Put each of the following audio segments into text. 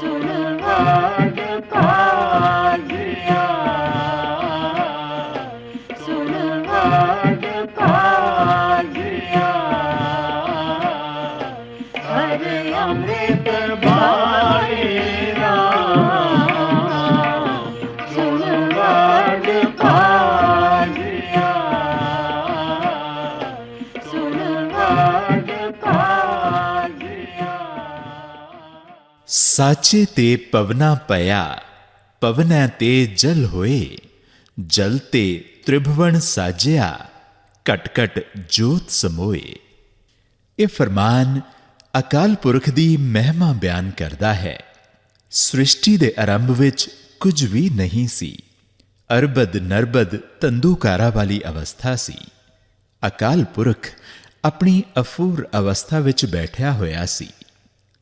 सुनवा ਸਾਚੇ ਤੇ ਪਵਨਾ ਪਿਆ, ਪਵਨੈ ਤੇ ਜਲ ਹੋਏ, ਜਲ ਤੇ ਤ੍ਰਿਭਵਨ ਸਾਜਿਆ ਘਟ ਘਟ ਜੋਤ ਸਮੋਏ। ਇਹ ਫਰਮਾਨ ਅਕਾਲ ਪੁਰਖ ਦੀ ਮਹਿਮਾ ਬਿਆਨ ਕਰਦਾ ਹੈ। ਸ੍ਰਿਸ਼ਟੀ ਦੇ ਆਰੰਭ ਵਿੱਚ ਕੁਝ ਵੀ ਨਹੀਂ ਸੀ। ਅਰਬਦ ਨਰਬਦ ਤੰਦੂਕਾਰਾ ਵਾਲੀ ਅਵਸਥਾ ਸੀ। ਅਕਾਲ ਪੁਰਖ ਆਪਣੀ ਅਫੂਰ ਅਵਸਥਾ ਵਿੱਚ ਬੈਠਿਆ ਹੋਇਆ ਸੀ।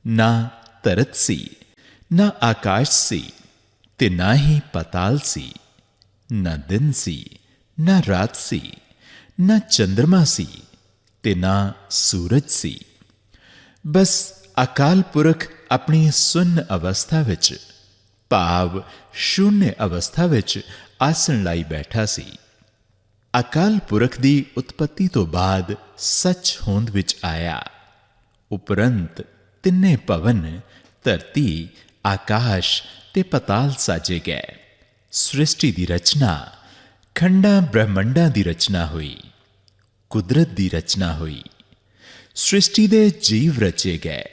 ਨਾ ਧਰਤ ਸੀ ਨਾ ਆਕਾਸ਼ ਸੀ ਤੇ ਨਾ ਹੀ ਪਤਾਲ ਸੀ ਨਾ ਦਿਨ ਸੀ ਨਾ ਰਾਤ ਸੀ ਨਾ ਚੰ드ਰਮਾ ਸੀ ਤੇ ਨਾ ਸੂਰਜ ਸੀ ਬਸ ਅਕਾਲ ਪੁਰਖ ਆਪਣੀ ਸੁੰਨ ਅਵਸਥਾ ਵਿੱਚ ਭਾਵ ਸ਼ੂਨਯ ਅਵਸਥਾ ਵਿੱਚ ਆਸਣ ਲਈ ਬੈਠਾ ਸੀ ਅਕਾਲ ਪੁਰਖ ਦੀ ਉਤਪਤੀ ਤੋਂ ਬਾਅਦ ਸੱਚ ਹੋਂਦ ਵਿੱਚ ਆਇਆ ਉਪਰੰਤ ਤਿੰਨੇ ਭਵਨ ਧਰਤੀ, ਆਕਾਸ਼ ਤੇ ਪਤਾਲ ਸਾਜੇ ਗਏ। ਸ੍ਰਿਸ਼ਟੀ ਦੀ ਰਚਨਾ, ਖੰਡਾਂ ਬ੍ਰਹਮੰਡਾਂ ਦੀ ਰਚਨਾ ਹੋਈ। ਕੁਦਰਤ ਦੀ ਰਚਨਾ ਹੋਈ। ਸ੍ਰਿਸ਼ਟੀ ਦੇ ਜੀਵ ਰਚੇ ਗਏ।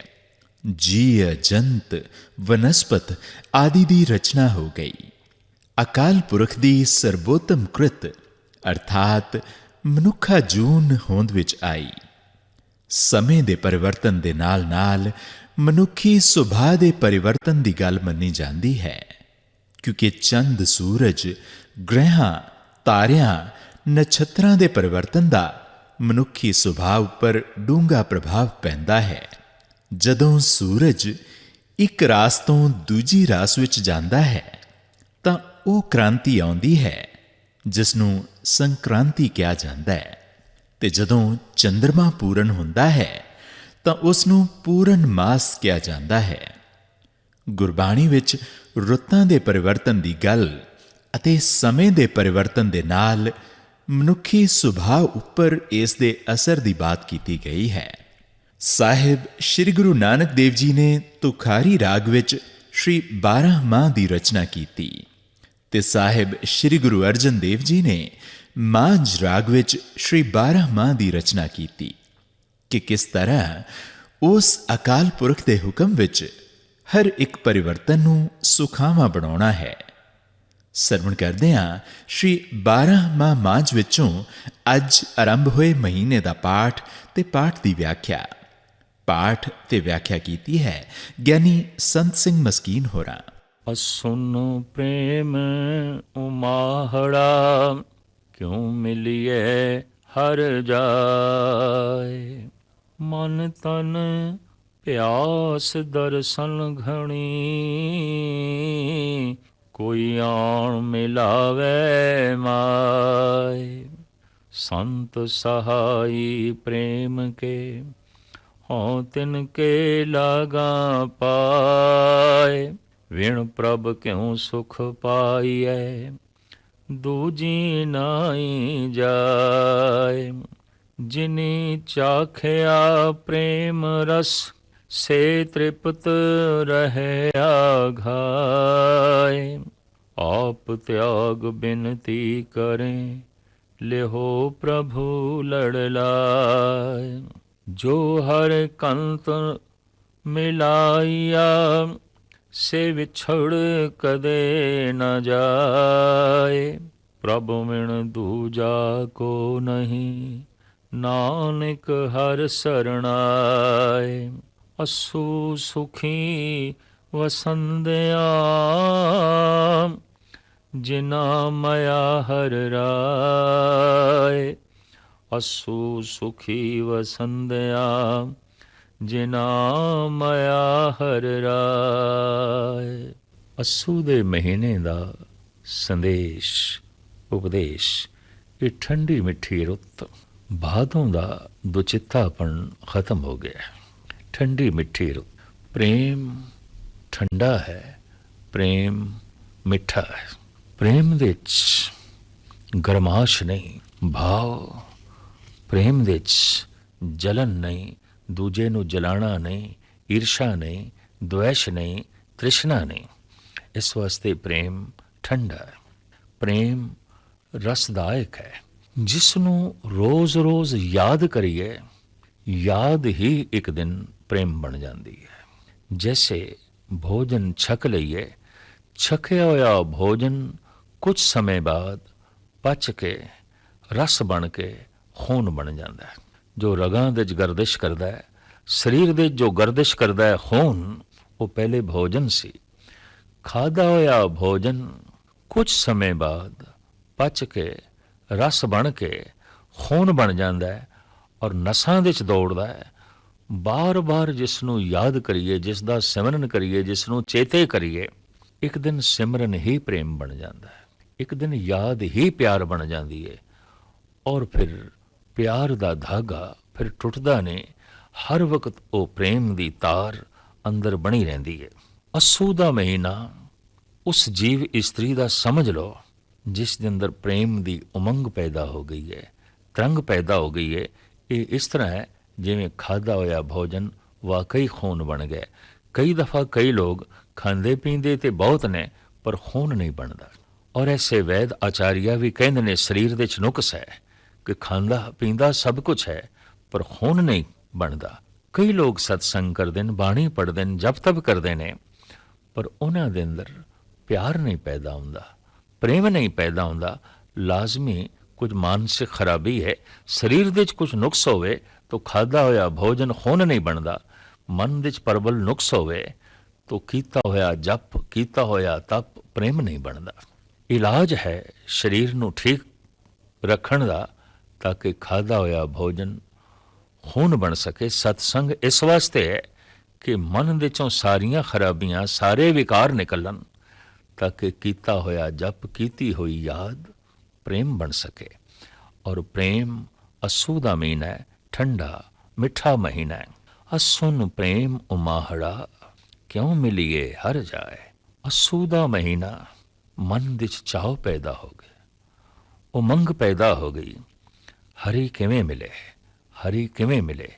ਜੀਵ ਜੰਤ, ਵਨਸਪਤ ਆਦਿ ਦੀ ਰਚਨਾ ਹੋ ਗਈ। ਅਕਾਲ ਪੁਰਖ ਦੀ ਸਰਬੋਤਮ ਕ੍ਰਿਤ, ਅਰਥਾਤ ਮਨੁੱਖਾ ਜੂਨ ਹੋਂਦ ਵਿੱਚ ਆਈ। ਸਮੇਂ ਦੇ ਪਰਿਵਰਤਨ ਦੇ ਨਾਲ-ਨਾਲ ਮਨੁੱਖੀ ਸੁਭਾਅ ਦੇ ਪਰਿਵਰਤਨ ਦੀ ਗੱਲ ਮੰਨੀ ਜਾਂਦੀ ਹੈ। ਕਿਉਂਕਿ ਚੰਦ, ਸੂਰਜ ਗ੍ਰਹਿਾਂ ਤਾਰਿਆਂ, ਨਛੱਤਰਾਂ ਦੇ ਪਰਿਵਰਤਨ ਦਾ ਮਨੁੱਖੀ ਸੁਭਾਅ ਉੱਪਰ ਡੂੰਘਾ ਪ੍ਰਭਾਵ ਪੈਂਦਾ ਹੈ। ਜਦੋਂ ਸੂਰਜ ਇੱਕ ਰਾਸ ਤੋਂ ਦੂਜੀ ਰਾਸ ਵਿੱਚ ਜਾਂਦਾ ਹੈ, ਤਾਂ ਉਹ ਕ੍ਰਾਂਤੀ ਆਉਂਦੀ ਹੈ ਜਿਸ ਨੂੰ ਸੰਕ੍ਰਾਂਤੀ ਕਿਹਾ ਜਾਂਦਾ ਹੈ। ਤੇ ਜਦੋਂ ਚੰ드ਰਮਾ ਪੂਰਨ ਹੁੰਦਾ ਹੈ, ਤਾਂ ਉਸ ਨੂੰ ਪੂਰਨ ਮਾਸ ਕਿਹਾ ਜਾਂਦਾ ਹੈ। ਗੁਰਬਾਣੀ ਵਿੱਚ ਰੁੱਤਾਂ ਦੇ ਪਰਿਵਰਤਨ ਦੀ ਗੱਲ ਅਤੇ ਸਮੇਂ ਦੇ ਪਰਿਵਰਤਨ ਦੇ ਨਾਲ ਮਨੁੱਖੀ ਸੁਭਾਅ ਉੱਪਰ ਇਸ ਦੇ ਅਸਰ ਦੀ ਬਾਤ ਕੀਤੀ ਗਈ ਹੈ। ਸਾਹਿਬ ਸ੍ਰੀ ਗੁਰੂ ਨਾਨਕ ਦੇਵ ਜੀ ਨੇ ਤੁਖਾਰੀ ਰਾਗ ਵਿੱਚ ਸ਼੍ਰੀ 12 ਮਾਹ ਦੀ ਰਚਨਾ ਕੀਤੀ ਤੇ ਸਾਹਿਬ ਸ੍ਰੀ ਗੁਰੂ ਅਰਜਨ ਦੇਵ ਜੀ ਨੇ ਮਾਂਝ ਰਾਗ ਵਿੱਚ ਸ਼੍ਰੀ 12 ਮਾਂ ਦੀ ਰਚਨਾ ਕੀਤੀ ਕਿ ਕਿਸ ਤਰ੍ਹਾਂ ਉਸ ਅਕਾਲ ਪੁਰਖ ਦੇ ਹੁਕਮ ਵਿੱਚ ਹਰ ਇੱਕ ਪਰਿਵਰਤਨ ਨੂੰ ਸੁਖਾਵਾਂ ਬਣਾਉਣਾ ਹੈ। ਸਰਵਣ ਕਰਦੇ ਹਾਂ, ਸ਼੍ਰੀ 12 ਮਾਂ ਮਾਂਝ ਵਿੱਚੋਂ ਅੱਜ ਆਰੰਭ ਹੋਏ ਮਹੀਨੇ ਦਾ ਪਾਠ ਤੇ ਪਾਠ ਦੀ ਵਿਆਖਿਆ। ਪਾਠ ਤੇ ਵਿਆਖਿਆ ਕੀਤੀ ਹੈ ਗਿਆਨੀ ਸੰਤ ਸਿੰਘ ਮਸਕੀਨ ਹੋਰਾਂ। ਅਸੁਨ ਪ੍ਰੇਮ ਉਮਾਹੜਾ ਕਿਉ ਮਿਲਿਐ ਹਰ ਜਾਏ? ਮਨ ਤਨ ਪਿਆਸ ਦਰਸ਼ਨ ਘਣੀ, ਕੋਈ ਆਣ ਮਿਲਾਵੇ ਮਾਏ? ਸੰਤ ਸਹਾਈ ਪ੍ਰੇਮ ਕੇ ਹਉ ਤਿਨ ਕੇ ਲਾਗਾ ਪਾਏ। ਵਿਣ ਪ੍ਰਭ ਕਿਉ ਸੁਖ ਪਾਈਐ? ਦੂਜੀ ਨਾਹੀ ਜਾਏ ਜਿਨੀ ਚਾਖਿਆ ਪ੍ਰੇਮ ਰਸ ਸੇ ਤ੍ਰਿਪਤ ਰਹਿਆ ਘਾਏ ਆਪ ਤਿਆਗ ਬਿਨਤੀ ਕਰੇ ਲਿਹੋ ਪ੍ਰਭੂ ਲੜ ਲਾਏ ਜੋ ਹਰ ਕੰਤ ਮਿਲਾਇਆ ਸੇ ਵਿਛੜ ਕਦੇ ਨ ਜਾਏ। ਪ੍ਰਭ ਮਿਣ ਦੂਜਾ ਕੋ ਨਹੀਂ, ਨਾਨਕ ਹਰ ਸਰਣਾਏ। ਅਸੂ ਸੁਖੀ ਵਸੰਦਿਆ, ਜਿਨਾ ਮਇਆ ਹਰ ਰਾਏ। ਅਸੂ ਸੁਖੀ ਵਸੰਦਿਆ ਜਿਨਾ ਮਾਇਆ ਹਰ ਰਾਏ। ਅਸੂ ਦੇ ਮਹੀਨੇ ਦਾ ਸੰਦੇਸ਼, ਉਪਦੇਸ਼, ਇਹ ਠੰਡੀ ਮਿੱਠੀ ਰੁੱਤ ਬਾਦੋਂ ਦਾ ਦੁਚਿੱਤਾਪਣ ਖਤਮ ਹੋ ਗਿਆ ਠੰਡੀ ਮਿੱਠੀ ਰੁੱਤ, ਪ੍ਰੇਮ ਠੰਡਾ ਹੈ, ਪ੍ਰੇਮ ਮਿੱਠਾ ਹੈ। ਪ੍ਰੇਮ ਵਿੱਚ ਗਰਮਾਸ਼ ਨਹੀਂ, ਭਾਵ ਪ੍ਰੇਮ ਵਿੱਚ ਜਲਨ ਨਹੀਂ ਦੂਜੇ ਨੂੰ ਜਲਾਣਾ ਨਹੀਂ, ਈਰਸ਼ਾ ਨਹੀਂ ਦੁਆਸ਼ ਨਹੀਂ, ਤ੍ਰਿਸ਼ਨਾ ਨਹੀਂ। ਇਸ ਵਾਸਤੇ ਪ੍ਰੇਮ ਠੰਡਾ ਹੈ। ਪ੍ਰੇਮ ਰਸਦਾਇਕ ਹੈ। ਜਿਸ ਨੂੰ ਰੋਜ਼-ਰੋਜ਼ ਯਾਦ ਕਰੀਏ, ਯਾਦ ਹੀ ਇੱਕ ਦਿਨ ਪ੍ਰੇਮ ਬਣ ਜਾਂਦੀ ਹੈ। ਜੈਸੇ ਭੋਜਨ ਛਕ ਲਈਏ, ਛਕਿਆ ਹੋਇਆ ਭੋਜਨ ਕੁਝ ਸਮੇਂ ਬਾਅਦ ਪਚ ਕੇ, ਰਸ ਬਣ ਕੇ ਖੂਨ ਬਣ ਜਾਂਦਾ ਹੈ। ਜੋ ਰਗਾਂ ਦੇ ਵਿੱਚ ਗਰਦਿਸ਼ ਕਰਦਾ ਹੈ, ਸਰੀਰ ਦੇ ਜੋ ਗਰਦਿਸ਼ ਕਰਦਾ ਹੈ ਖੂਨ, ਉਹ ਪਹਿਲੇ ਭੋਜਨ ਸੀ। ਖਾਦਾ ਹੋਇਆ ਭੋਜਨ ਕੁਝ ਸਮੇਂ ਬਾਅਦ ਪਚ ਕੇ, ਰਸ ਬਣ ਕੇ ਖੂਨ ਬਣ ਜਾਂਦਾ ਹੈ ਔਰ ਨਸਾਂ ਦੇ ਵਿੱਚ ਦੌੜਦਾ ਹੈ। ਬਾਰ-ਬਾਰ ਜਿਸ ਨੂੰ ਯਾਦ ਕਰੀਏ ਜਿਸ ਦਾ ਸਿਮਰਨ ਕਰੀਏ ਜਿਸ ਨੂੰ ਚੇਤੇ ਕਰੀਏ, ਇੱਕ ਦਿਨ ਸਿਮਰਨ ਹੀ ਪ੍ਰੇਮ ਬਣ ਜਾਂਦਾ ਹੈ। ਇੱਕ ਦਿਨ ਯਾਦ ਹੀ ਪਿਆਰ ਬਣ ਜਾਂਦੀ ਹੈ ਔਰ ਫਿਰ ਪਿਆਰ ਦਾ ਧਾਗਾ ਫਿਰ ਟੁੱਟਦਾ ਨਹੀਂ ਹਰ ਵਕਤ ਉਹ ਪ੍ਰੇਮ ਦੀ ਤਾਰ ਅੰਦਰ ਬਣੀ ਰਹਿੰਦੀ ਹੈ। ਅਸੂ ਦਾ ਮਹੀਨਾ, ਉਸ ਜੀਵ ਇਸਤਰੀ ਦਾ ਸਮਝ ਲਓ, ਜਿਸ ਦੇ ਅੰਦਰ ਪ੍ਰੇਮ ਦੀ ਉਮੰਗ ਪੈਦਾ ਹੋ ਗਈ ਹੈ, ਤਰੰਗ ਪੈਦਾ ਹੋ ਗਈ ਹੈ, ਇਹ ਇਸ ਤਰ੍ਹਾਂ ਹੈ ਜਿਵੇਂ ਖਾਦਾ ਹੋਇਆ ਭੋਜਨ ਵਾਕਈ ਖੂਨ ਬਣ ਗਿਆ। ਕਈ ਦਫਾ ਕਈ ਲੋਕ ਖਾਂਦੇ ਪੀਂਦੇ ਤੇ ਬਹੁਤ ਨੇ, ਪਰ ਖੂਨ ਨਹੀਂ ਬਣਦਾ। ਔਰ ਐਸੇ ਵੈਦ ਆਚਾਰੀਆ ਵੀ ਕਹਿੰਦੇ ਨੇ, ਸਰੀਰ ਦੇ ਚ ਨੁਕਸ ਹੈ। ਕਿ ਖਾਂਦਾ ਪੀਂਦਾ ਸਭ ਕੁਝ ਹੈ, ਪਰ ਖੂਨ ਨਹੀਂ ਬਣਦਾ। ਕਈ ਲੋਕ ਸਤਸੰਗ ਕਰਦੇ ਨੇ, ਬਾਣੀ ਪੜ੍ਹਦੇ ਨੇ, ਜਪ ਤਪ ਕਰਦੇ ਨੇ, ਪਰ ਉਹਨਾਂ ਦੇ ਅੰਦਰ ਪਿਆਰ ਨਹੀਂ ਪੈਦਾ ਹੁੰਦਾ, ਪ੍ਰੇਮ ਨਹੀਂ ਪੈਦਾ ਹੁੰਦਾ। ਲਾਜ਼ਮੀ ਕੁਝ ਮਾਨਸਿਕ ਖਰਾਬੀ ਹੈ, ਸਰੀਰ ਦੇ ਵਿੱਚ ਕੁਝ ਨੁਕਸ ਹੋਵੇ ਤਾਂ ਖਾਦਾ ਹੋਇਆ ਭੋਜਨ ਖੂਨ ਨਹੀਂ ਬਣਦਾ, ਮਨ ਵਿੱਚ ਪਰਬਲ ਨੁਕਸ ਹੋਵੇ ਤਾਂ ਕੀਤਾ ਹੋਇਆ ਜਪ, ਕੀਤਾ ਹੋਇਆ ਤਪ ਪ੍ਰੇਮ ਨਹੀਂ ਬਣਦਾ। ਇਲਾਜ ਹੈ ਸਰੀਰ ਨੂੰ ਠੀਕ ਰੱਖਣ ਦਾ ਤਾਂ ਕਿ ਖਾਦਾ ਹੋਇਆ ਭੋਜਨ ਖੂਨ ਬਣ ਸਕੇ ਸਤਸੰਗ ਇਸ ਵਾਸਤੇ ਹੈ ਕਿ ਮਨ ਵਿੱਚੋਂ ਸਾਰੀਆਂ ਖਰਾਬੀਆਂ ਸਾਰੇ ਵਿਕਾਰ ਨਿਕਲਣ ਤਾਂ ਕਿ ਕੀਤਾ ਹੋਇਆ ਜਪ ਕੀਤੀ ਹੋਈ ਯਾਦ ਪ੍ਰੇਮ ਬਣ ਸਕੇ ਔਰ ਪ੍ਰੇਮ ਅਸੂ ਦਾ ਮਹੀਨਾ ਹੈ ਠੰਡਾ ਮਿੱਠਾ ਮਹੀਨਾ ਹੈ ਅਸੁਨ ਪ੍ਰੇਮ ਉਮਾਹੜਾ ਕਿਉਂ ਮਿਲੀਏ ਹਰ ਜਾਏ ਅਸੂ ਦਾ ਮਹੀਨਾ ਮਨ ਵਿੱਚ ਚਾਹ ਪੈਦਾ ਹੋ ਗਿਆ ਉਮੰਗ ਪੈਦਾ ਹੋ ਗਈ ਹਰੀ ਕਿਵੇਂ ਮਿਲੇ? ਹਰੀ ਕਿਵੇਂ ਮਿਲੇ?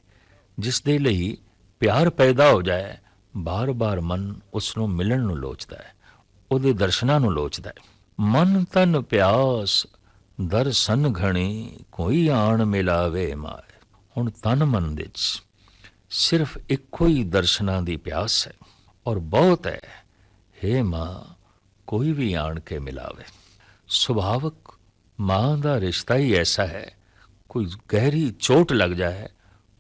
ਜਿਸ ਦੇ ਲਈ ਪਿਆਰ ਪੈਦਾ ਹੋ ਜਾਏ, ਬਾਰ-ਬਾਰ ਮਨ ਉਸ ਨੂੰ ਮਿਲਣ ਨੂੰ ਲੋਚਦਾ ਹੈ, ਉਹਦੇ ਦਰਸ਼ਨਾਂ ਨੂੰ ਲੋਚਦਾ ਹੈ। ਮਨ ਤਨ ਪਿਆਸ ਦਰਸ਼ਨ ਘਣੀ, ਕੋਈ ਆਣ ਮਿਲਾਵੇ ਮਾਏ। ਹੁਣ ਤਨ ਮਨ ਵਿੱਚ ਸਿਰਫ ਇੱਕੋ ਹੀ ਦਰਸ਼ਨਾਂ ਦੀ ਪਿਆਸ ਹੈ ਔਰ ਬਹੁਤ ਹੈ हे ਮਾਂ, ਕੋਈ ਵੀ ਆਣ ਕੇ ਮਿਲਾਵੇ। ਸੁਭਾਵਕ ਮਾਂ ਦਾ ਰਿਸ਼ਤਾ ਹੀ ਐਸਾ ਹੈ ਕੋਈ ਗਹਿਰੀ ਚੋਟ ਲੱਗ ਜਾਏ,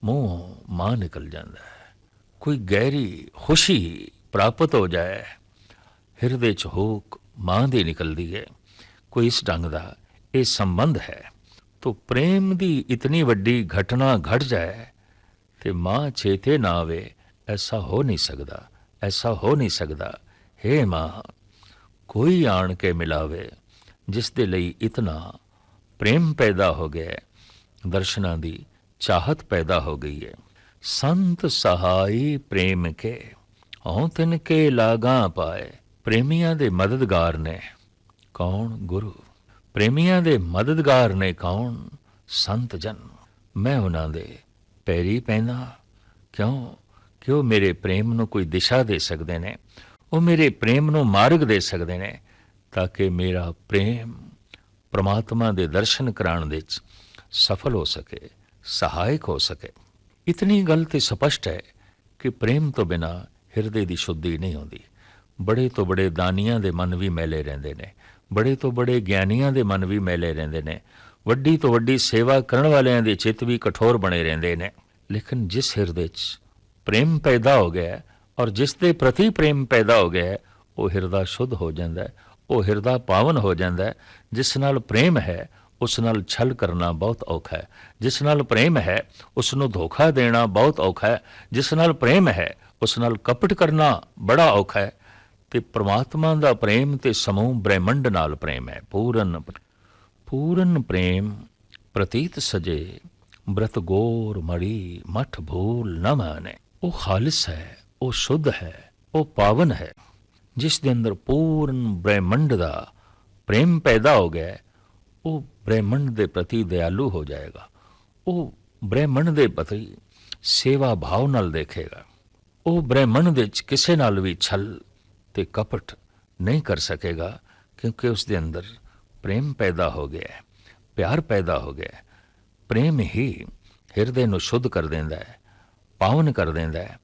ਮੂੰਹ ਮਾਂ ਨਿਕਲ ਜਾਂਦਾ ਹੈ। ਕੋਈ ਗਹਿਰੀ ਖੁਸ਼ੀ ਪ੍ਰਾਪਤ ਹੋ ਜਾਏ, ਹਿਰਦੇ ਚ ਹੋਕ ਮਾਂ ਦੀ ਨਿਕਲਦੀ ਹੈ। ਕੋਈ ਇਸ ਢੰਗ ਦਾ ਇਹ ਸੰਬੰਧ ਹੈ। ਤੋ ਪ੍ਰੇਮ ਦੀ ਇਤਨੀ ਵੱਡੀ ਘਟਨਾ ਘਟ ਜਾਏ ਤੇ ਮਾਂ ਛੇਤੇ ਨਾ ਆਵੇ, ਐਸਾ ਹੋ ਨਹੀਂ ਸਕਦਾ, ਐਸਾ ਹੋ ਨਹੀਂ ਸਕਦਾ। ਹੇ ਮਾਂ, ਕੋਈ ਆਣ ਕੇ ਮਿਲਾਵੇ, ਜਿਸ ਦੇ ਲਈ ਇਤਨਾ ਪ੍ਰੇਮ ਪੈਦਾ ਹੋ ਗਿਆ ਦਰਸ਼ਨਾਂ ਦੀ ਚਾਹਤ ਪੈਦਾ ਹੋ ਗਈ ਹੈ ਸੰਤ ਸਹਾਈ ਪ੍ਰੇਮ ਕੇ ਹਉ ਤਿਨ ਕੇ ਲਾਗਾ ਪਾਏ। ਪ੍ਰੇਮੀਆਂ ਦੇ ਮਦਦਗਾਰ ਨੇ, ਕੌਣ ਗੁਰੂ? ਪ੍ਰੇਮੀਆਂ ਦੇ ਮਦਦਗਾਰ ਨੇ ਕੌਣ? ਸੰਤ ਜਨ, ਮੈਂ ਉਹਨਾਂ ਦੇ ਪੈਰੀ ਪੈਂਦਾ, ਕਿਉਂ? ਕਿ ਉਹ ਮੇਰੇ ਪ੍ਰੇਮ ਨੂੰ ਕੋਈ ਦਿਸ਼ਾ ਦੇ ਸਕਦੇ ਨੇ? ਉਹ ਮੇਰੇ ਪ੍ਰੇਮ ਨੂੰ ਮਾਰਗ ਦੇ ਸਕਦੇ ਨੇ, ਤਾਂ ਕਿ ਮੇਰਾ ਪ੍ਰੇਮ ਪ੍ਰਮਾਤਮਾ ਦੇ ਦਰਸ਼ਨ ਕਰਾਉਣ ਦੇ ਵਿੱਚ ਸਫਲ ਹੋ ਸਕੇ, ਸਹਾਇਕ ਹੋ ਸਕੇ। ਇਤਨੀ ਗੱਲ ਤੇ ਸਪਸ਼ਟ ਹੈ ਕਿ ਪ੍ਰੇਮ ਤੋਂ ਬਿਨਾ ਹਿਰਦੇ ਦੀ ਸ਼ੁੱਧੀ ਨਹੀਂ ਹੁੰਦੀ। ਬੜੇ ਤੋਂ ਬੜੇ ਦਾਨੀਆਂ ਦੇ ਮਨ ਵੀ ਮੈਲੇ ਰਹਿੰਦੇ ਨੇ। ਬੜੇ ਤੋਂ ਬੜੇ ਗਿਆਨੀਆਂ ਦੇ ਮਨ ਵੀ ਮੈਲੇ ਰਹਿੰਦੇ ਨੇ। ਵੱਡੀ ਤੋਂ ਵੱਡੀ ਸੇਵਾ ਕਰਨ ਵਾਲਿਆਂ ਦੇ ਚਿੱਤ ਵੀ ਕਠੋਰ ਬਣੇ ਰਹਿੰਦੇ ਨੇ। ਲੇਕਿਨ ਜਿਸ ਹਿਰਦੇ 'ਚ ਪ੍ਰੇਮ ਪੈਦਾ ਹੋ ਗਿਆ ਔਰ ਜਿਸ ਦੇ ਪ੍ਰਤੀ ਪ੍ਰੇਮ ਪੈਦਾ ਹੋ ਗਿਆ ਉਹ ਹਿਰਦਾ ਸ਼ੁੱਧ ਹੋ ਜਾਂਦਾ ਹੈ, ਉਹ ਹਿਰਦਾ ਪਾਵਨ ਹੋ ਜਾਂਦਾ ਹੈ, ਜਿਸ ਨਾਲ ਪ੍ਰੇਮ ਹੈ ਉਸ ਨਾਲ ਛਲ ਕਰਨਾ ਬਹੁਤ ਔਖਾ ਹੈ। ਜਿਸ ਨਾਲ ਪ੍ਰੇਮ ਹੈ, ਉਸ ਨੂੰ ਧੋਖਾ ਦੇਣਾ ਬਹੁਤ ਔਖਾ ਹੈ। ਜਿਸ ਨਾਲ ਪ੍ਰੇਮ ਹੈ, ਉਸ ਨਾਲ ਕਪਟ ਕਰਨਾ ਬੜਾ ਔਖਾ ਹੈ। ਤੇ ਪ੍ਰਮਾਤਮਾ ਦਾ ਪ੍ਰੇਮ ਤੇ ਸਮੂਹ ਬ੍ਰਹਿਮੰਡ ਨਾਲ ਪ੍ਰੇਮ ਹੈ। ਪੂਰਨ ਪੂਰਨ ਪ੍ਰੇਮ ਪ੍ਰਤੀਤ ਸਜੇ, ਬ੍ਰਤ ਗੋਰ ਮੜੀ ਮਠ ਭੂਲ ਨ ਮਾਨੇ। ਉਹ ਖਾਲਿਸ ਹੈ, ਉਹ ਸ਼ੁੱਧ ਹੈ, ਉਹ ਪਾਵਨ ਹੈ। ਜਿਸ ਦੇ ਅੰਦਰ ਪੂਰਨ ਬ੍ਰਹਿਮੰਡ ਦਾ ਪ੍ਰੇਮ ਪੈਦਾ ਹੋ ਗਿਆ ਉਹ ਬ੍ਰਹਿਮੰਡ ਦੇ ਪ੍ਰਤੀ ਦਿਆਲੂ ਹੋ ਜਾਏਗਾ। ਉਹ ਬ੍ਰਹਿਮੰਡ ਦੇ ਪ੍ਰਤੀ ਸੇਵਾ ਭਾਵ ਨਾਲ ਦੇਖੇਗਾ। ਉਹ ਬ੍ਰਹਿਮੰਡ ਵਿੱਚ ਕਿਸੇ ਨਾਲ ਵੀ ਛਲ ਤੇ ਕਪਟ ਨਹੀਂ ਕਰ ਸਕੇਗਾ, ਕਿਉਂਕਿ ਉਸ ਦੇ ਅੰਦਰ ਪ੍ਰੇਮ ਪੈਦਾ ਹੋ ਗਿਆ ਹੈ, ਪਿਆਰ ਪੈਦਾ ਹੋ ਗਿਆ ਹੈ। ਪ੍ਰੇਮ ਹੀ ਹਿਰਦੇ ਨੂੰ ਸ਼ੁੱਧ ਕਰ ਦਿੰਦਾ ਹੈ, ਪਾਵਨ ਕਰ ਦਿੰਦਾ ਹੈ।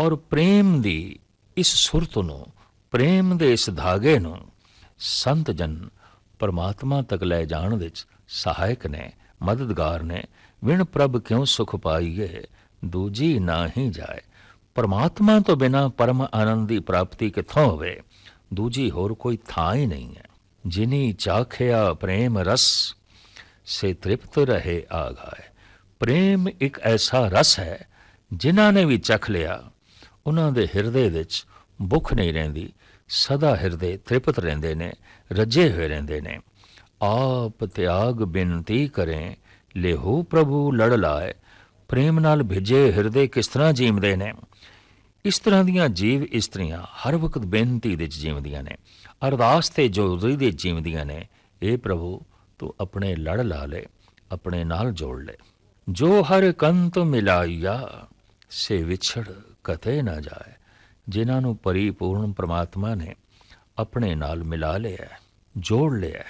ਔਰ ਪ੍ਰੇਮ ਦੀ ਇਸ ਸੁਰਤ ਨੂੰ, ਪ੍ਰੇਮ ਦੇ ਇਸ ਧਾਗੇ ਨੂੰ ਸੰਤ ਜਨ ਪਰਮਾਤਮਾ ਤੱਕ ਲੈ ਜਾਣ ਵਿੱਚ ਸਹਾਇਕ ਨੇ, ਮਦਦਗਾਰ ਨੇ। ਵਿਣ ਪ੍ਰਭ ਕਿਉਂ ਸੁਖ ਪਾਈਏ? ਦੂਜੀ ਨਾ ਹੀ ਜਾਏ। ਪਰਮਾਤਮਾ ਤੋਂ ਬਿਨਾ ਪਰਮ ਆਨੰਦ ਦੀ ਪ੍ਰਾਪਤੀ ਕਿੱਥੋਂ ਹੋਵੇ? ਦੂਜੀ ਹੋਰ ਕੋਈ ਥਾਂ ਹੀ ਨਹੀਂ ਹੈ। ਜਿਨੀ ਚਾਖਿਆ ਪ੍ਰੇਮ ਰਸ, ਸੇ ਤ੍ਰਿਪਤ ਰਹੇ ਆਗਾਏ। ਪ੍ਰੇਮ ਇੱਕ ਐਸਾ ਰਸ ਹੈ, ਜਿਨ੍ਹਾਂ ਨੇ ਵੀ ਚਖ ਲਿਆ। ਉਹਨਾਂ ਦੇ ਹਿਰਦੇ ਵਿੱਚ ਭੁੱਖ ਨਹੀਂ ਰਹਿੰਦੀ, ਸਦਾ ਹਿਰਦੇ ਤ੍ਰਿਪਤ ਰਹਿੰਦੇ ਨੇ। ਰੱਜੇ ਹੋਏ ਰਹਿੰਦੇ ਨੇ। ਆਪ ਤਿਆਗ ਬੇਨਤੀ ਕਰੇ, ਲੇਹੋ ਪ੍ਰਭੂ ਲੜ ਲਾਏ, ਪ੍ਰੇਮ ਨਾਲ ਭਿਜੇ ਹਿਰਦੇ ਕਿਸ ਤਰ੍ਹਾਂ ਜੀਵਦੇ ਨੇ? ਇਸ ਤਰ੍ਹਾਂ ਦੀਆਂ ਜੀਵ ਇਸਤਰੀਆਂ ਹਰ ਵਕਤ ਬੇਨਤੀ ਦੇ ਜੀਵਦੀਆਂ ਨੇ। ਅਰਦਾਸ ਤੇ ਜੋਦਰੀ ਦੇ ਜੀਵਦੀਆਂ ਨੇ। ਇਹ ਪ੍ਰਭੂ, ਤੂੰ ਆਪਣੇ ਲੜ ਲਾ ਲੈ, ਆਪਣੇ ਨਾਲ ਜੋੜ ਲੈ। ਜੋ ਹਰ ਕੰਤ ਮਿਲਾਇਆ, ਸੇ ਵਿਛੜ ਕਤੇ ਨਾ ਜਾਏ। ਜਿਨ੍ਹਾਂ ਨੂੰ ਪਰਿਪੂਰਨ ਪ੍ਰਮਾਤਮਾ ਨੇ ਆਪਣੇ ਨਾਲ ਮਿਲਾ ਲਿਆ। ਜੋੜ ਲਿਆ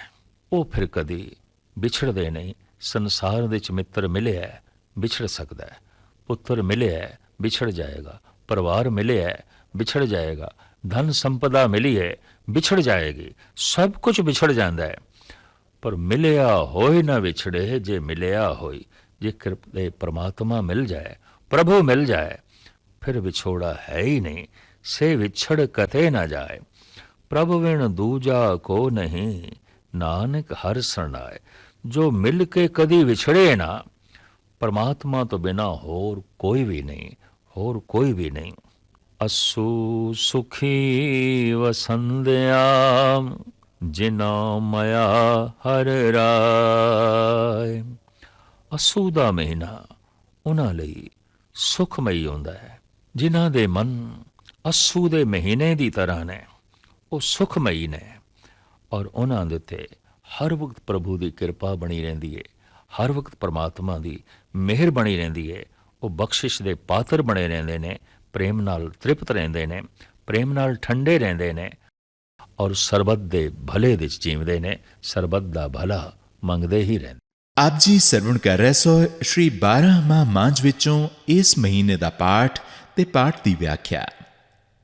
ਉਹ ਫਿਰ ਕਦੀ ਵਿਛੜਦੇ ਨਹੀਂ, ਸੰਸਾਰ ਵਿੱਚ ਮਿੱਤਰ ਮਿਲਿਆ ਵਿਛੜ ਸਕਦਾ ਹੈ। ਪੁੱਤਰ ਮਿਲਿਆ ਵਿਛੜ ਜਾਏਗਾ। ਪਰਿਵਾਰ ਮਿਲਿਆ ਵਿਛੜ ਜਾਏਗਾ। ਧਨ ਸੰਪਦਾ ਮਿਲੀ ਹੈ, ਵਿਛੜ ਜਾਏਗੀ। ਸਭ ਕੁਝ ਵਿਛੜ ਜਾਂਦਾ ਹੈ। ਪਰ ਮਿਲਿਆ ਹੋਏ ਨਾ ਵਿਛੜੇ, ਜੇ ਮਿਲਿਆ ਹੋਈ, ਜੇ ਕਿਰਪਾ ਪਰਮਾਤਮਾ ਮਿਲ ਜਾਏ, ਪ੍ਰਭੂ ਮਿਲ ਜਾਏ, ਫਿਰ ਵਿਛੋੜਾ ਹੈ ਹੀ ਨਹੀਂ। ਸੇ ਵਿਛੜ ਕਤੇ ਨਾ ਜਾਏ। ਪ੍ਰਭ ਵਿਣ ਦੂਜਾ ਕੋ ਨਹੀਂ, ਨਾਨਕ ਹਰ ਸਰਣਾਏ ਜੋ ਮਿਲ ਕੇ ਕਦੀ ਵਿਛੜੇ ਨਾ, ਪਰਮਾਤਮਾ ਤੋਂ ਬਿਨਾ ਹੋਰ ਕੋਈ ਵੀ ਨਹੀਂ, ਹੋਰ ਕੋਈ ਵੀ ਨਹੀਂ। ਅਸੂ ਸੁਖੀ ਵਸੰਦਿਆ ਜਿਨਾ ਮਇਆ ਹਰ ਰਾਏ। ਅਸੂ ਦਾ ਮਹੀਨਾ ਉਹਨਾਂ ਲਈ ਸੁਖਮਈ ਹੁੰਦਾ ਹੈ, ਜਿਨ੍ਹਾਂ ਦੇ ਮਨ ਅਸੂ ਦੇ ਮਹੀਨੇ ਦੀ ਤਰ੍ਹਾਂ ਨੇ। ਉਹ ਸੁਖਮਈ ਨੇ ਔਰ ਉਹਨਾਂ ਦੇ ਉੱਤੇ ਹਰ ਵਕਤ ਪ੍ਰਭੂ ਦੀ ਕਿਰਪਾ ਬਣੀ ਰਹਿੰਦੀ ਹੈ ਹਰ ਵਕਤ ਪਰਮਾਤਮਾ ਦੀ ਮਿਹਰ ਬਣੀ ਰਹਿੰਦੀ ਹੈ ਉਹ ਬਖਸ਼ਿਸ਼ ਦੇ ਪਾਤਰ ਬਣੇ ਰਹਿੰਦੇ ਨੇ, ਪ੍ਰੇਮ ਨਾਲ ਤ੍ਰਿਪਤ ਰਹਿੰਦੇ ਨੇ, ਪ੍ਰੇਮ ਨਾਲ ਠੰਡੇ ਰਹਿੰਦੇ ਨੇ ਔਰ ਸਰਬੱਤ ਦੇ ਭਲੇ ਵਿੱਚ ਜੀਵਦੇ ਨੇ, ਸਰਬੱਤ ਦਾ ਭਲਾ ਮੰਗਦੇ ਹੀ ਰਹਿੰਦੇ ਆਪ ਜੀ ਸਰਵਣ ਕਰ ਰਹੇ ਸੋ ਸ਼੍ਰੀ 12 ਮਾਹ ਮਾਂਝ ਵਿੱਚੋਂ ਇਸ ਮਹੀਨੇ ਦਾ ਪਾਠ ਤੇ ਪਾਠ ਦੀ ਵਿਆਖਿਆ।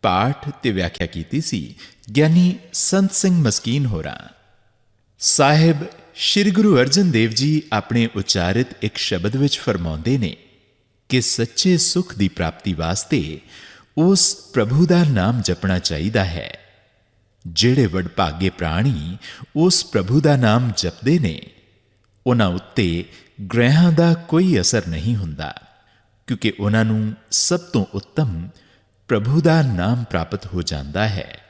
ਪਾਠ ਤੇ ਵਿਆਖਿਆ ਕੀਤੀ ਸੀ, ਗਿਆਨੀ ਸੰਤ ਸਿੰਘ ਮਸਕੀਨ ਹੋਰਾਂ। ਸਾਹਿਬ ਸ੍ਰੀ ਗੁਰੂ ਅਰਜਨ ਦੇਵ ਜੀ ਆਪਣੇ ਉਚਾਰਿਤ ਇੱਕ ਸ਼ਬਦ ਵਿੱਚ ਫਰਮਾਉਂਦੇ ਨੇ ਕਿ ਸੱਚੇ ਸੁਖ ਦੀ ਪ੍ਰਾਪਤੀ ਵਾਸਤੇ ਉਸ ਪ੍ਰਭੂ ਦਾ ਨਾਮ ਜਪਣਾ ਚਾਹੀਦਾ ਹੈ। ਜਿਹੜੇ ਵਡਭਾਗੇ ਪ੍ਰਾਣੀ ਉਸ ਪ੍ਰਭੂ ਦਾ ਨਾਮ ਜਪਦੇ ਨੇ, ਉਹਨਾਂ ਉੱਤੇ ਗ੍ਰਹਿਾਂ ਦਾ ਕੋਈ ਅਸਰ ਨਹੀਂ ਹੁੰਦਾ, ਕਿਉਂਕਿ ਉਹਨਾਂ ਨੂੰ ਸਭ ਤੋਂ ਉੱਤਮ ਪ੍ਰਭੂ ਦਾ ਨਾਮ ਪ੍ਰਾਪਤ ਹੋ ਜਾਂਦਾ ਹੈ।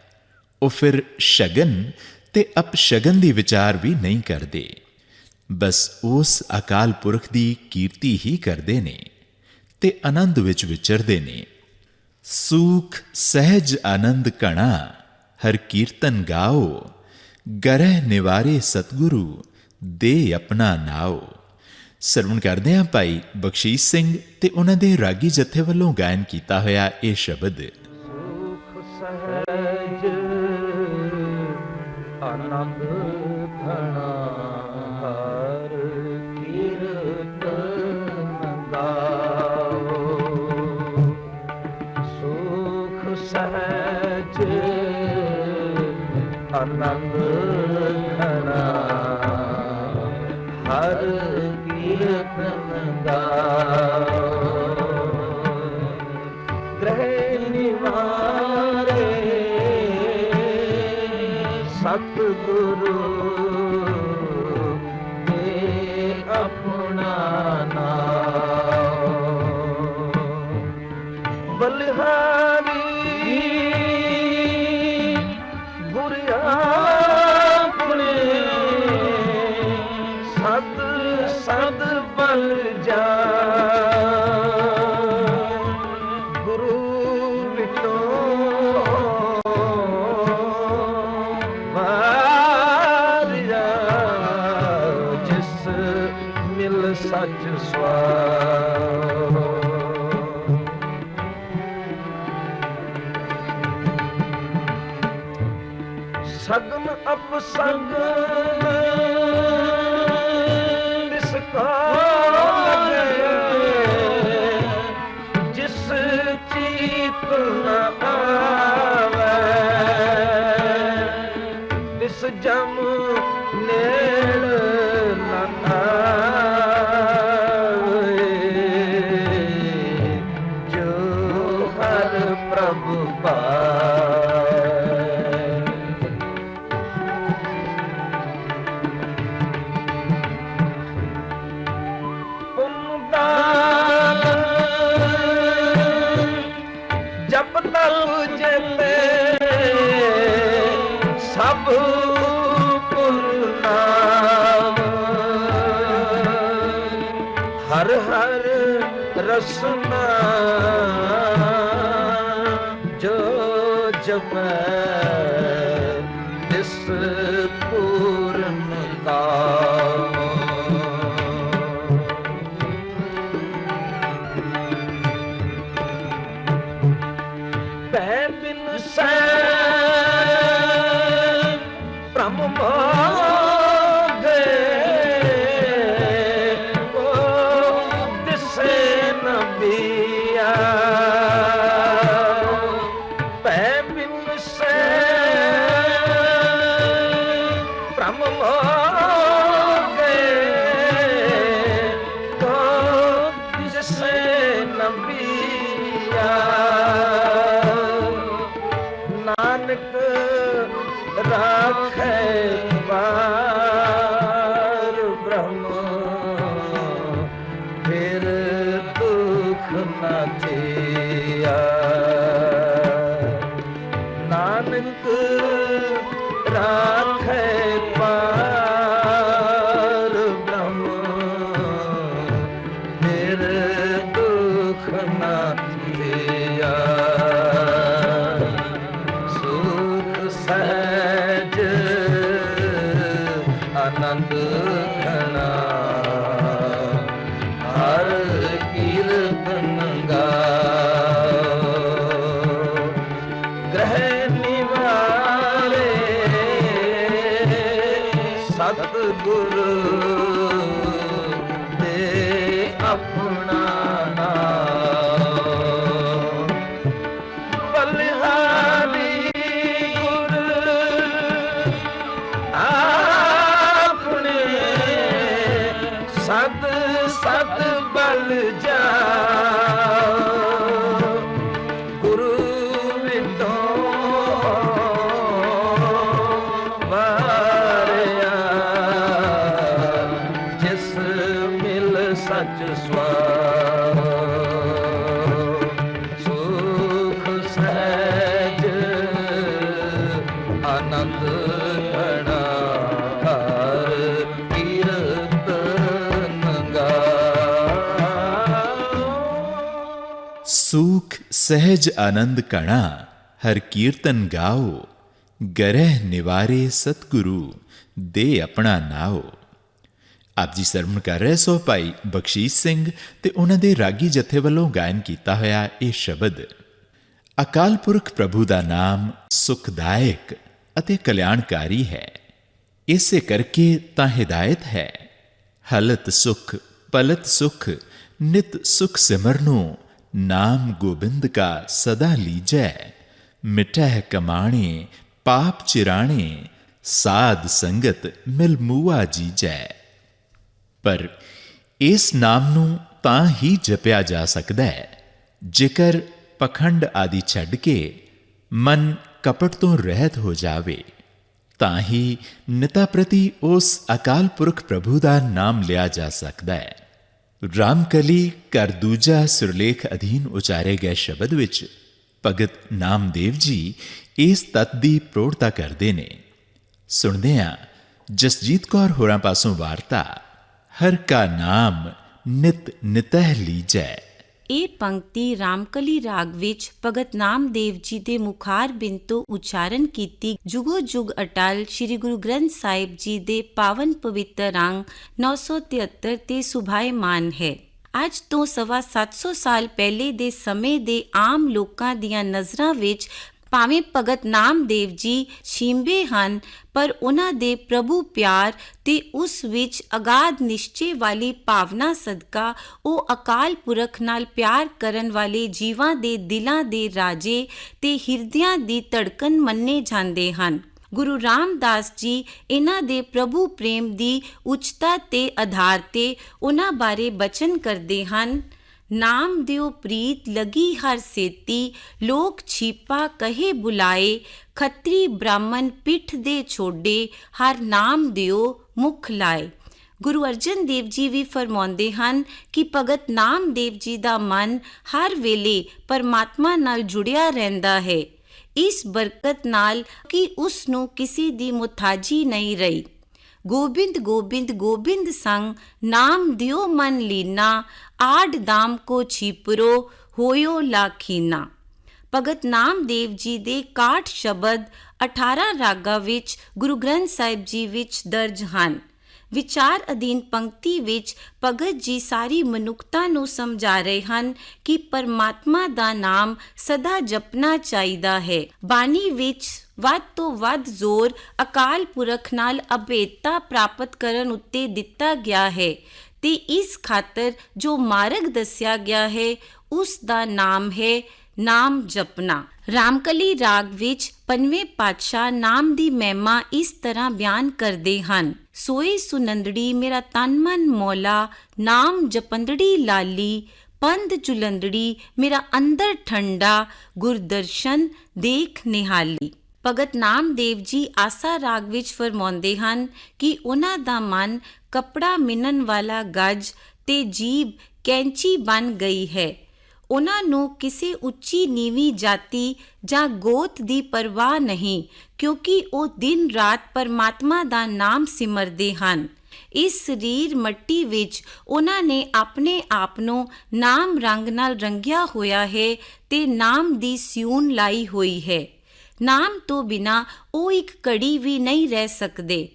ਉਹ ਫਿਰ ਸ਼ਗਨ ਤੇ ਅਪਸ਼ਗਨ ਦੀ ਵਿਚਾਰ ਵੀ ਨਹੀਂ ਕਰਦੇ। ਬਸ ਉਸ ਅਕਾਲ ਪੁਰਖ ਦੀ ਕੀਰਤੀ ਹੀ ਕਰਦੇ ਨੇ ਤੇ ਆਨੰਦ ਵਿੱਚ ਵਿਚਰਦੇ ਨੇ। ਸੂਖ, ਸਹਿਜ ਆਨੰਦ ਕਣਾ ਹਰ ਕੀਰਤਨ ਗਾਓ, ਗਰਹ ਨਿਵਾਰੇ ਸਤਗੁਰੂ, ਦੇ ਆਪਣਾ ਨਾਓ। ਸਰਵਣ ਕਰਦੇ ਹਾਂ ਭਾਈ ਬਖਸ਼ੀਸ਼ ਸਿੰਘ ਤੇ ਉਹਨਾਂ ਦੇ ਰਾਗੀ ਜਥੇ ਵੱਲੋਂ ਗਾਇਨ ਕੀਤਾ ਹੋਇਆ ਇਹ ਸ਼ਬਦ। ਸੁਖ ਸਹਿਜ, ਆਨੰਦ ਆਪਣੇ ਪ੍ਰਭ ਪਾਏ ਆਨੰਦ ਘਣਾ ਸਹਿਜ ਆਨੰਦ ਕਣਾ, ਹਰ ਕੀਰਤਨ ਗਾਓ, ਗਰਹਿ ਨਿਵਾਰੇ ਸਤਿਗੁਰੂ, ਦੇ ਆਪਣਾ ਨਾਓ। ਆਪ ਜੀ ਸਰਵਣ ਕਰ ਰਹੇ ਸੋ ਭਾਈ ਬਖਸ਼ੀਸ਼ ਸਿੰਘ ਤੇ ਉਹਨਾਂ ਦੇ ਰਾਗੀ ਜਥੇ ਵੱਲੋਂ ਗਾਇਨ ਕੀਤਾ ਹੋਇਆ ਇਹ ਸ਼ਬਦ, ਅਕਾਲ ਪੁਰਖ ਪ੍ਰਭੂ ਦਾ ਨਾਮ ਸੁਖਦਾਇਕ ਅਤੇ ਕਲਿਆਣਕਾਰੀ ਹੈ। ਇਸੇ ਕਰਕੇ ਤਾਂ ਹਿਦਾਇਤ ਹੈ, ਹਲਤ ਸੁਖ, ਪਲਤ ਸੁਖ, ਨਿਤ ਸੁਖ ਸਿਮਰਨੋ ਨਾਮ ਗੋਬਿੰਦ ਕਾ ਸਦਾ ਲੀਜੈ। ਮਿਟਹਿ ਕਮਾਣੇ, ਪਾਪ ਚਿਰਾਣੇ, ਸਾਧ ਸੰਗਤ ਮਿਲ ਮੂਆ ਜੀਜੈ। ਪਰ ਇਸ ਨਾਮ ਨੂੰ ਤਾਂ ਹੀ ਜਪਿਆ ਜਾ ਸਕਦਾ ਹੈ। ਜੇਕਰ ਪਖੰਡ ਆਦਿ ਛੱਡ ਕੇ ਮਨ ਕਪਟ ਤੋਂ ਰਹਿਤ ਹੋ ਜਾਵੇ, ਤਾਂ ਹੀ ਨਿਤਾ ਪ੍ਰਤੀ ਉਸ ਅਕਾਲ ਪੁਰਖ ਪ੍ਰਭੂ ਦਾ ਨਾਮ ਲਿਆ ਜਾ ਸਕਦਾ ਹੈ। ਰਾਮਕਲੀ ਕਰ ਦੂਜਾ ਸੁਰਲੇਖ ਅਧੀਨ ਉਚਾਰੇ ਗਏ ਸ਼ਬਦ ਵਿੱਚ, ਭਗਤ ਨਾਮਦੇਵ ਜੀ ਇਸ ਤਤ ਦੀ ਪ੍ਰੋੜਤਾ ਕਰਦੇ ਨੇ। ਸੁਣਦੇ ਹਾਂ, ਜਸਜੀਤ ਕੌਰ ਹੋਰਾਂ ਪਾਸੋਂ ਵਾਰਤਾ, ਹਰ ਕਾ ਨਾਮ ਨਿਤ ਨਿਤਹਿ ਲੀਜੈ। ਇਹ ਪੰਕਤੀ ਰਾਮਕਲੀ ਰਾਗ ਵਿੱਚ ਭਗਤ ਨਾਮਦੇਵ ਜੀ ਦੇ ਮੁਖਾਰ ਬਿੰਦ ਤੋਂ ਉਚਾਰਨ ਕੀਤੀ। ਜੁਗੋ ਜੁਗ ਅਟਲ ਸ੍ਰੀ ਗੁਰੂ ਗ੍ਰੰਥ ਸਾਹਿਬ ਜੀ ਦੇ ਪਾਵਨ ਪਵਿੱਤਰ ਅੰਗ 973 ਤੇ ਸੁਭਾਇਮਾਨ ਹੈ। ਅੱਜ ਤੋਂ ਸਵਾ 700 ਸਾਲ ਪਹਿਲੇ ਦੇ ਸਮੇਂ ਦੇ ਆਮ ਲੋਕਾਂ ਦੀਆਂ ਨਜ਼ਰਾਂ ਵਿੱਚ ਭਾਵੇਂ ਭਗਤ ਨਾਮਦੇਵ ਜੀ ਛਿੰਬੇ ਹਨ, ਪਰ ਉਹਨਾਂ ਦੇ ਪ੍ਰਭੂ ਪਿਆਰ ਤੇ ਉਸ ਵਿੱਚ ਅਗਾਧ ਨਿਸ਼ਚੇ ਵਾਲੀ ਭਾਵਨਾ ਸਦਕਾ ਉਹ ਅਕਾਲ ਪੁਰਖ ਨਾਲ ਪਿਆਰ ਕਰਨ ਵਾਲੇ ਜੀਵਾਂ ਦੇ ਦਿਲਾਂ ਦੇ ਰਾਜੇ ਤੇ ਹਿਰਦਿਆਂ ਦੀ ਧੜਕਨ ਮੰਨੇ ਜਾਂਦੇ ਹਨ। ਗੁਰੂ ਰਾਮਦਾਸ ਜੀ ਇਹਨਾਂ ਦੇ ਪ੍ਰਭੂ ਪ੍ਰੇਮ ਦੀ ਉੱਚਤਾ ਤੇ ਆਧਾਰ ਤੇ ਉਹਨਾਂ ਬਾਰੇ ਬਚਨ ਕਰਦੇ ਹਨ। ਨਾਮ ਦਿਓ ਪ੍ਰੀਤ, ਲਗੀ ਹਰ ਸੇਤੀ। ਲੋਕ ਛੀਪਾ ਕਹੇ ਬੁਲਾਏ, ਖੱਤਰੀ ਬ੍ਰਾਹਮਣ ਪਿੱਠ ਦੇ ਛੋਡੇ, ਹਰ ਨਾਮ ਦਿਓ ਮੁਖ ਲਾਏ। ਗੁਰੂ ਅਰਜਨ ਦੇਵ ਜੀ ਵੀ ਫਰਮਾਉਂਦੇ ਹਨ ਕਿ ਭਗਤ ਨਾਮਦੇਵ ਜੀ ਦਾ ਮਨ ਹਰ ਵੇਲੇ ਪਰਮਾਤਮਾ ਨਾਲ ਜੁੜਿਆ ਰਹਿੰਦਾ ਹੈ। ਇਸ ਬਰਕਤ ਨਾਲ ਕਿ ਉਸ ਨੂੰ ਕਿਸੇ ਦੀ ਮੁਤਾਜੀ ਨਹੀਂ ਰਹੀ। ਗੋਬਿੰਦ ਗੋਬਿੰਦ ਗੋਬਿੰਦ ਸੰਗ, ਨਾਮ ਦਿਓ ਮਨ ਲੀਨਾ ਆਡ ਦਾਮ ਕੋ ਛੀਪਰੋ, ਹੋਇਓ ਲਾਖੀਨਾ। ਭਗਤ ਨਾਮਦੇਵ ਜੀ ਦੇ ਕਾਠ ਸ਼ਬਦ 18 ਰਾਗਾਂ ਵਿੱਚ ਗੁਰੂ ਗ੍ਰੰਥ ਸਾਹਿਬ ਜੀ ਵਿੱਚ ਦਰਜ ਹਨ। ਵਿਚਾਰ ਅਧੀਨ ਪੰਕਤੀ ਵਿੱਚ ਭਗਤ ਜੀ ਸਾਰੀ ਮਨੁੱਖਤਾ ਨੂੰ ਸਮਝਾ ਰਹੇ ਹਨ ਕਿ ਪਰਮਾਤਮਾ ਦਾ ਨਾਮ ਸਦਾ ਜਪਣਾ ਚਾਹੀਦਾ ਹੈ। ਬਾਣੀ ਵਿੱਚ ਵੱਧ ਤੋਂ ਵੱਧ ਜ਼ੋਰ ਅਕਾਲ ਪੁਰਖ ਨਾਲ ਅਭੇਦਤਾ ਪ੍ਰਾਪਤ ਕਰਨ ਉੱਤੇ ਦਿੱਤਾ ਗਿਆ ਹੈ ਤੇ ਇਸ ਖਾਤਰ ਜੋ ਮਾਰਗ ਦੱਸਿਆ ਗਿਆ ਹੈ, ਉਸ ਦਾ ਨਾਮ ਹੈ ਨਾਮ ਜਪਣਾ। ਰਾਮਕਲੀ ਰਾਗ ਵਿੱਚ ਪੰਜਵੇਂ ਪਾਤਸ਼ਾਹ ਨਾਮ ਦੀ ਮਹਿਮਾ ਇਸ ਤਰ੍ਹਾਂ ਬਿਆਨ ਕਰਦੇ ਹਨ। ਸੋਈ ਸੁਨੰਦੜੀ ਮੇਰਾ ਤਨ ਮਨ ਮੌਲਾ, ਨਾਮ ਜਪੰਦੜੀ ਲਾਲੀ, ਪੰਧ ਚੁਲੰਦੜੀ ਮੇਰਾ ਅੰਦਰ ਠੰਡਾ, ਗੁਰਦਰਸ਼ਨ ਦੇਖ ਨਿਹਾਲੀ। ਭਗਤ ਨਾਮਦੇਵ ਜੀ ਆਸਾ ਰਾਗ ਵਿੱਚ ਫਰਮਾਉਂਦੇ ਹਨ ਕਿ ਉਹਨਾਂ ਦਾ ਮਨ ਕਪੜਾ ਮਿੰਨਣ ਵਾਲਾ ਗੱਜ ਤੇ ਜੀਬ ਕੈਂਚੀ ਬਣ ਗਈ ਹੈ। ਉਹਨਾਂ ਨੂੰ ਕਿਸੇ ਉੱਚੀ ਨੀਵੀਂ ਜਾਤੀ ਜਾਂ ਗੋਤ ਦੀ ਪਰਵਾਹ ਨਹੀਂ, ਕਿਉਂਕਿ ਉਹ ਦਿਨ ਰਾਤ ਪਰਮਾਤਮਾ ਦਾ ਨਾਮ ਸਿਮਰਦੇ ਹਨ। ਇਸ ਸਰੀਰ ਮੱਟੀ ਵਿੱਚ ਉਹਨਾਂ ਨੇ ਆਪਣੇ ਆਪ ਨੂੰ ਨਾਮ ਰੰਗ ਨਾਲ ਰੰਗਿਆ ਹੋਇਆ ਹੈ ਤੇ ਨਾਮ ਦੀ ਸਿਊਨ ਲਾਈ ਹੋਈ ਹੈ। ਨਾਮ ਤੋਂ ਬਿਨਾ ਉਹ ਇੱਕ ਕੜੀ ਵੀ ਨਹੀਂ ਰਹਿ ਸਕਦੇ।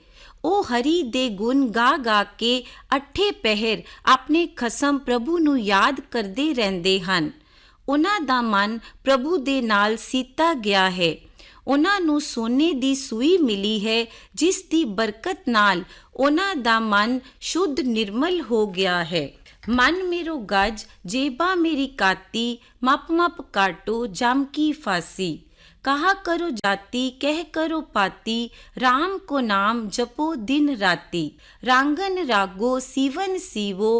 ਉਹ ਹਰੀ ਦੇ ਗੁਣ ਗਾ ਗਾ ਕੇ ਅੱਠੇ ਪਹਿਰ ਆਪਣੇ ਖਸਮ ਪ੍ਰਭੂ ਨੂੰ ਯਾਦ ਕਰਦੇ ਰਹਿੰਦੇ ਹਨ। ਉਹਨਾਂ ਦਾ ਮਨ ਪ੍ਰਭੂ ਦੇ ਨਾਲ ਸੀਤਾ ਗਿਆ ਹੈ। ਉਹਨਾਂ ਨੂੰ ਸੋਨੇ ਦੀ ਸੂਈ ਮਿਲੀ ਹੈ, ਜਿਸ ਦੀ ਬਰਕਤ ਨਾਲ ਉਹਨਾਂ ਦਾ ਮਨ ਸ਼ੁੱਧ ਨਿਰਮਲ ਹੋ ਗਿਆ ਹੈ। ਮਨ ਮੇਰੋ ਗਜ, ਜੇਬਾ ਮੇਰੀ ਕਾਤੀ, ਮਪ ਮਪ ਕਾਟੋ, ਜਮ ਕੀ ਫਾਸੀ। कहा करो जाति कह करो पाती राम को नाम जपो दिन राती रांगन रागो सीवन सीवो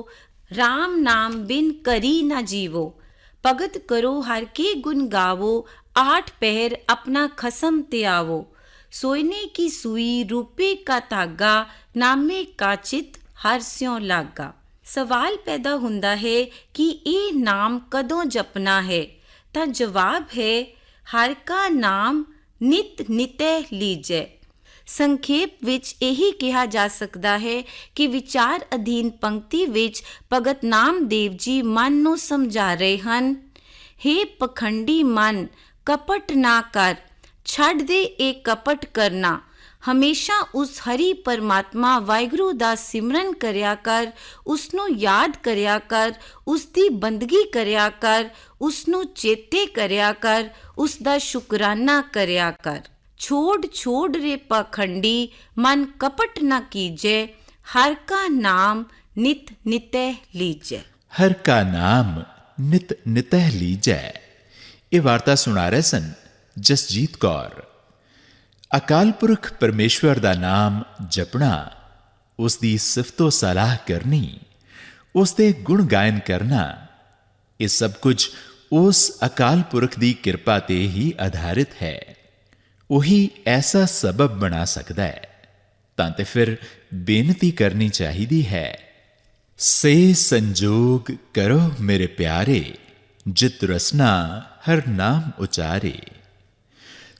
राम नाम बिन करी न जीवो भगत करो हर के गुण गावो आठ पहर अपना खसम त्यावो सोने की सुई रूपे का धागा नामे काचित हर स्यों लागा ਸਵਾਲ ਪੈਦਾ ਹੁੰਦਾ ਹੈ ਕਿ ਇਹ ਨਾਮ ਕਦੋਂ ਜਪਣਾ ਹੈ ਤਾਂ ਜਵਾਬ ਹੈ ਹਰ ਕਾ ਨਾਮ ਨਿਤ ਨਿਤੈ ਲੀਜੈ। ਸੰਖੇਪ ਵਿੱਚ ਇਹੀ ਕਿਹਾ ਜਾ ਸਕਦਾ ਹੈ ਕਿ ਵਿਚਾਰ ਅਧੀਨ ਪੰਕਤੀ ਵਿੱਚ ਭਗਤ ਨਾਮਦੇਵ ਜੀ ਮਨ ਨੂੰ ਸਮਝਾ ਰਹੇ ਹਨ। हे ਪਖੰਡੀ ਮਨ, ਕਪਟ ਨਾ ਕਰ, ਛੱਡ ਦੇ ਇਹ ਕਪਟ ਕਰਨਾ। ਹਮੇਸ਼ਾ ਉਸ ਹਰੀ ਪਰਮਾਤਮਾ ਵਾਹਿਗੁਰੂ ਦਾ ਸਿਮਰਨ ਕਰਿਆ ਕਰ ਉਸ ਨੂੰ ਯਾਦ ਕਰਿਆ ਕਰ ਉਸ ਦੀ ਬੰਦਗੀ ਕਰਿਆ ਕਰ ਉਸ ਨੂੰ ਚੇਤੇ ਕਰਿਆ ਕਰ ਉਸ ਦਾ ਸ਼ੁਕਰਾਨਾ ਕਰਿਆ ਕਰ। ਛੋੜ ਛੋੜ ਰੇ ਪਖੰਡੀ, ਮਨ ਕਪਟ ਨਾ ਕੀਜੈ, ਹਰ ਕਾ ਨਾਮ ਨਿਤ ਨਿਤੈ ਲੀਜੈ। ਹਰ ਕਾ ਨਾਮ ਨਿਤ ਨਿਤਹਿ ਲੀਜੈ। ਇਹ ਵਾਰਤਾ ਸੁਣਾ ਰਹੇ ਸਨ ਜਸਜੀਤ ਕੌਰ। ਅਕਾਲ ਪੁਰਖ ਪਰਮੇਸ਼ਵਰ ਦਾ ਨਾਮ ਜਪਣਾ, ਉਸ ਦੀ ਸਿਫਤੋ ਸਲਾਹ ਕਰਨੀ, ਉਸ ਦੇ ਗੁਣ ਗਾਇਨ ਕਰਨਾ, ਇਹ ਸਭ ਕੁਝ ਉਸ ਅਕਾਲ ਪੁਰਖ ਦੀ ਕਿਰਪਾ ਤੇ ਹੀ ਆਧਾਰਿਤ ਹੈ। ਉਹੀ ਐਸਾ ਸਬਬ ਬਣਾ ਸਕਦਾ ਹੈ। ਤਾਂ ਤੇ ਫਿਰ ਬੇਨਤੀ ਕਰਨੀ ਚਾਹੀਦੀ ਹੈ, ਸੇ ਸੰਜੋਗ ਕਰੋ ਮੇਰੇ ਪਿਆਰੇ, ਜਿਤ ਰਸਨਾ ਹਰ ਨਾਮ ਉਚਾਰੇ।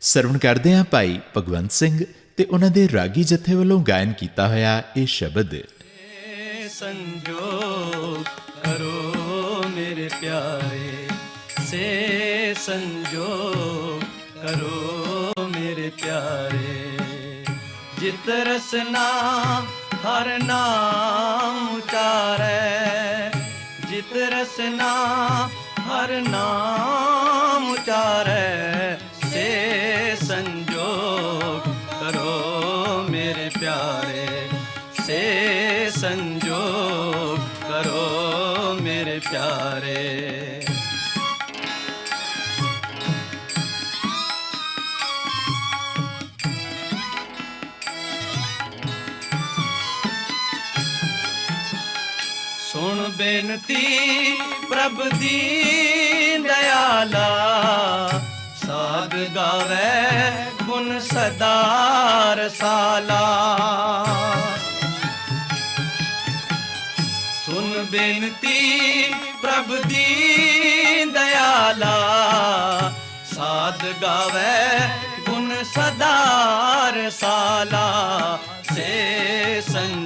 ਸਰਵਣ ਕਰਦੇ ਹਾਂ ਭਾਈ ਭਗਵੰਤ ਸਿੰਘ ਤੇ ਉਹਨਾਂ ਦੇ ਰਾਗੀ ਜਥੇ ਵੱਲੋਂ ਗਾਇਨ ਕੀਤਾ ਹੋਇਆ ਇਹ ਸ਼ਬਦ। ਸੰਜੋਗ ਕਰੋ ਮੇਰੇ ਪਿਆਰੇ। ਸੇ ਸੰਜੋਗ ਕਰੋ ਮੇਰੇ ਪਿਆਰੇ। ਜਿਤ ਰਸਨਾ ਹਰ ਨਾਮ ਉਚਾਰੈ। ਜਿਤ ਰਸਨਾ ਹਰ ਨਾਮ ਉਚਾਰੈ। ਸੇ ਸੰਜੋਗ ਕਰੋ ਮੇਰੇ ਪਿਆਰੇ। ਸੇ ਸੰਜੋਗ ਕਰੋ ਮੇਰੇ ਪਿਆਰੇ। ਸੁਣ ਬੇਨਤੀ ਪ੍ਰਭ ਦੀ ਦਇਆਲਾ ਗਾਵੇ ਗੁਣ ਸਦਾ ਰਸਾਲਾ। ਸੁਨ ਬੇਨਤੀ ਪ੍ਰਭ ਦੀ ਦਇਆਲਾ। ਸਾਧ ਗਾਵੇ ਗੁਣ ਸਦਾ ਰਸਾਲਾ। ਸੇ ਸੰਜੋਗ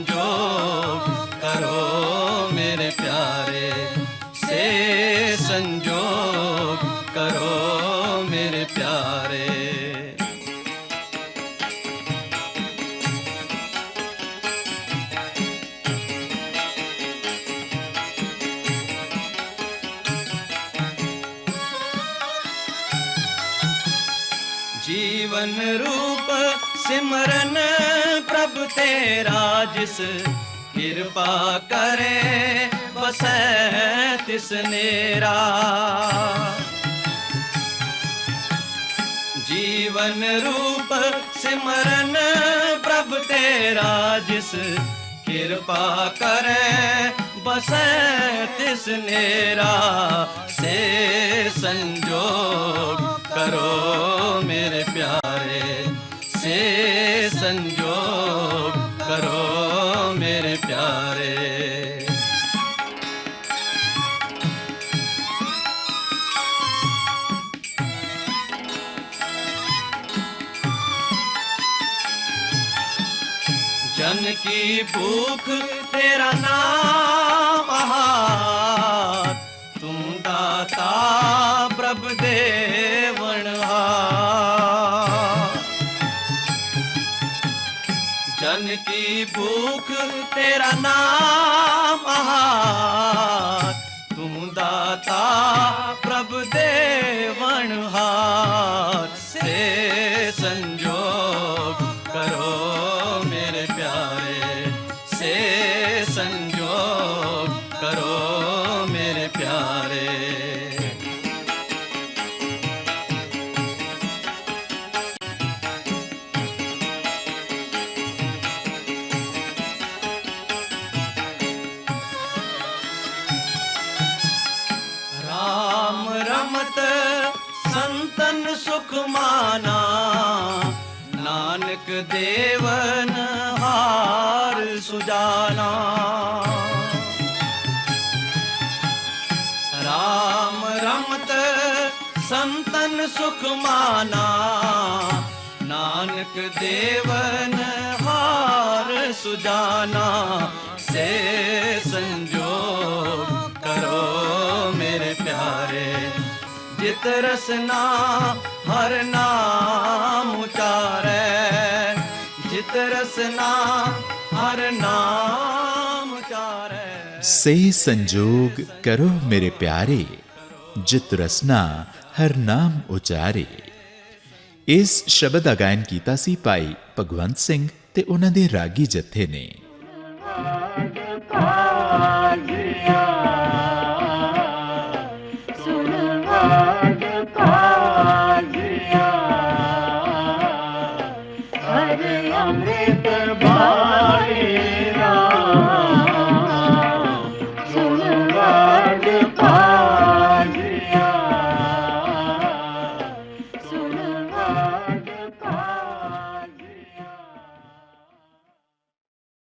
ਤੇਰਾ ਕਿਰਪਾ ਕਰੇ ਬਸੈ ਤਿਸ ਨੇਰਾ। ਜੀਵਨ ਰੂਪ ਸਿਮਰਨ ਪ੍ਰਭ ਤੇਰਾ, ਜਿਸ ਕਿਰਪਾ ਕਰੇ ਬਸੈ ਤਿਸ ਨੇਰਾ। ਸੇ ਸੰਜੋਗ ਕਰੋ ਮੇਰੇ ਪਿਆਰੇ, ਸੇ ਸੰਜੋਗ ਭੂਖ ਤੇਰਾ ਨਾਮ ਆਹਾਰ। ਤੁਮ ਦਾਤਾ ਪ੍ਰਭ ਦੇਵਨਹਾਰ ਜਨ ਕੀ ਭੂਖ ਤੇਰਾ ਨਾਮ ਆਹਾਰ। ਸੰਤਨ ਮਾਨਾ ਨਾਨਕ ਦੇਵਨ ਹਾਰ ਸੁਜਾਨਾ ਸੇ ਸੰਜੋਗ ਕਰੋ ਮੇਰੇ ਪਿਆਰੇ ਜਿਤ ਰਸਨਾ ਹਰ ਨਾਮ ਉਚਾਰੈ ਜਿਤ ਰਸਨਾ ਹਰ ਨਾਮ ਉਚਾਰੈ ਸੇ ਸੰਜੋਗ ਕਰੋ ਮੇਰੇ ਪਿਆਰੇ ਜਿਤ ਰਸਨਾ ਹਰ ਨਾਮ ਉਚਾਰੇ। ਇਸ ਸ਼ਬਦ ਦਾ ਗਾਇਨ ਕੀਤਾ ਸੀ ਭਾਈ ਭਗਵੰਤ ਸਿੰਘ ਤੇ ਉਹਨਾਂ ਦੇ ਰਾਗੀ ਜਥੇ ਨੇ।